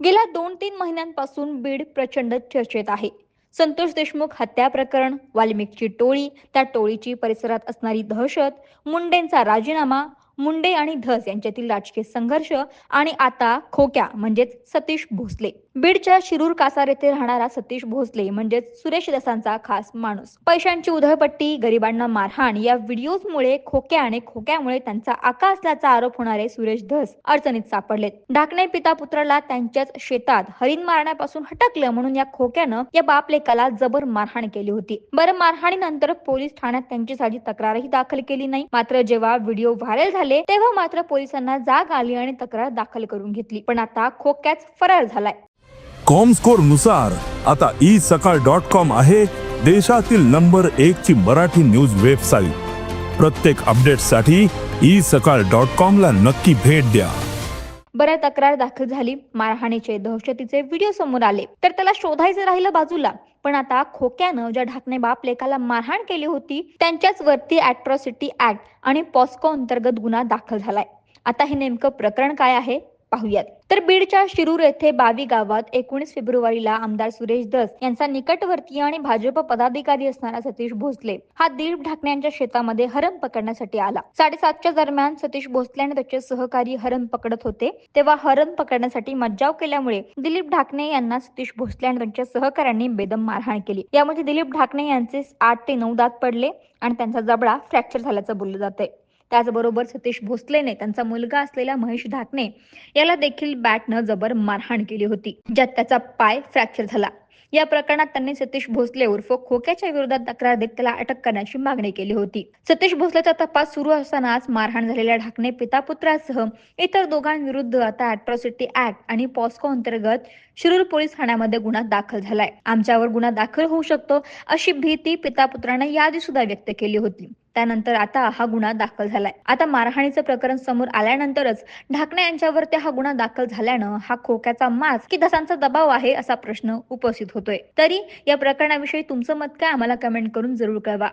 गेल्या दोन तीन महिन्यांपासून बीड प्रचंड चर्चेत आहे. संतोष देशमुख हत्या प्रकरण वाल्मिकची टोळी त्या टोळीची परिसरात असणारी दहशत मुंडेंचा राजीनामा मुंडे आणि धस यांच्यातील राजकीय संघर्ष आणि आता खोक्या म्हणजेच सतीश भोसले. बीडच्या शिरूर कासार येथे राहणारा सतीश भोसले म्हणजेच सुरेश दसांचा खास माणूस. पैशांची उधळपट्टी गरिबांना मारहाण या व्हिडिओजमुळे खोक्या आणि खोक्यामुळे त्यांचा आका असल्याचा आरोप होणारे सुरेश धस अडचणीत सापडलेत. ढाकणे पिता पुत्राला त्यांच्याच शेतात हरिण मारण्यापासून हटकलं म्हणून या खोक्यानं या बापलेकाला जबर मारहाण केली होती. बरं मारहाणीनंतर पोलीस ठाण्यात त्यांची साधी तक्रारही दाखल केली नाही. मात्र जेव्हा व्हिडिओ व्हायरल झाले तेव्हा मात्र पोलिसांना जाग आली आणि तक्रार दाखल करून घेतली. पण आता खोक्याच फरार झालाय. कॉमस्कोरनुसार आता ई सकाळ डॉट कॉम आहे देशातील नंबर एक ची मराठी न्यूज वेबसाईट. प्रत्येक अपडेटसाठी ई सकाळ डॉट कॉम ला नक्की भेट द्या. बऱ्या तक्रार दाखल झाली. मारहाणीचे दहशतीचे व्हिडिओ समोर आले. तर त्याला शोधायचं राहिलं बाजूला. पण आता खोक्यानं ज्या ढाकणे बाप लेखाला मारहाण केली होती त्यांच्याच वरती अॅट्रॉसिटी ऍक्ट आणि पॉस्को अंतर्गत गुन्हा दाखल झालाय. आता हे नेमकं प्रकरण काय आहे? पाहूयात. तर बीडच्या शिरूर येथे बावी गावात एकोणीस फेब्रुवारीला आमदार सुरेश दस यांचा निकटवर्तीय आणि भाजप पदाधिकारी असणारा सतीश भोसले हा दिलीप ढाकणे यांच्या शेतामध्ये हरण पकडण्यासाठी आला. साडेसातच्या दरम्यान सतीश भोसले आणि त्याचे सहकारी हरण पकडत होते. तेव्हा हरण पकडण्यासाठी मज्जाव केल्यामुळे दिलीप ढाकणे यांना सतीश भोसले आणि त्यांच्या सहकाऱ्यांनी बेदम मारहाण केली. यामध्ये दिलीप ढाकणे यांचे आठ ते नऊ दात पडले आणि त्यांचा जबडा फ्रॅक्चर झाल्याचं बोललं जाते त्याचबरोबर सतीश भोसलेने त्यांचा मुलगा असलेला महेश ढाकणे याला देखील बॅटनं जबर मारहाण केली होती ज्यात त्याचा पाय फ्रॅक्चर झाला. या प्रकरणात त्यांनी सतीश भोसले उर्फ खोक्याच्या विरोधात तक्रार देत त्याला अटक करण्याची मागणी केली होती. सतीश भोसलेचा तपास सुरू असतानाच मारहाण झालेल्या ढाकणे पिता पुत्रासह इतर दोघांविरुद्ध आता अॅट्रॉसिटी ऍक्ट आणि पॉस्को अंतर्गत शिरूर पोलीस ठाण्यामध्ये गुन्हा दाखल झालाय. आमच्यावर गुन्हा दाखल होऊ शकतो अशी भीती पिता पुत्रानं याआधी सुद्धा व्यक्त केली होती. त्यानंतर आता हा गुन्हा दाखल झालाय. आता मारहाणीचं प्रकरण समोर आल्यानंतरच ढाकणे यांच्यावरती हा गुन्हा दाखल झाल्यानं हा खोक्याचा मास की दसांचा दबाव आहे असा प्रश्न उपस्थित होतोय. तरी या प्रकरणाविषयी तुमचं मत काय आम्हाला कमेंट करून जरूर कळवा.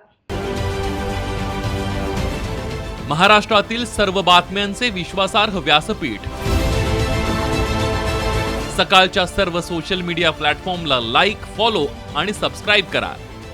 महाराष्ट्रातील सर्व बातम्यांचे विश्वासार्ह व्यासपीठ. सकाळच्या सर्व सोशल मीडिया प्लॅटफॉर्मला लाईक फॉलो आणि सबस्क्राईब करा.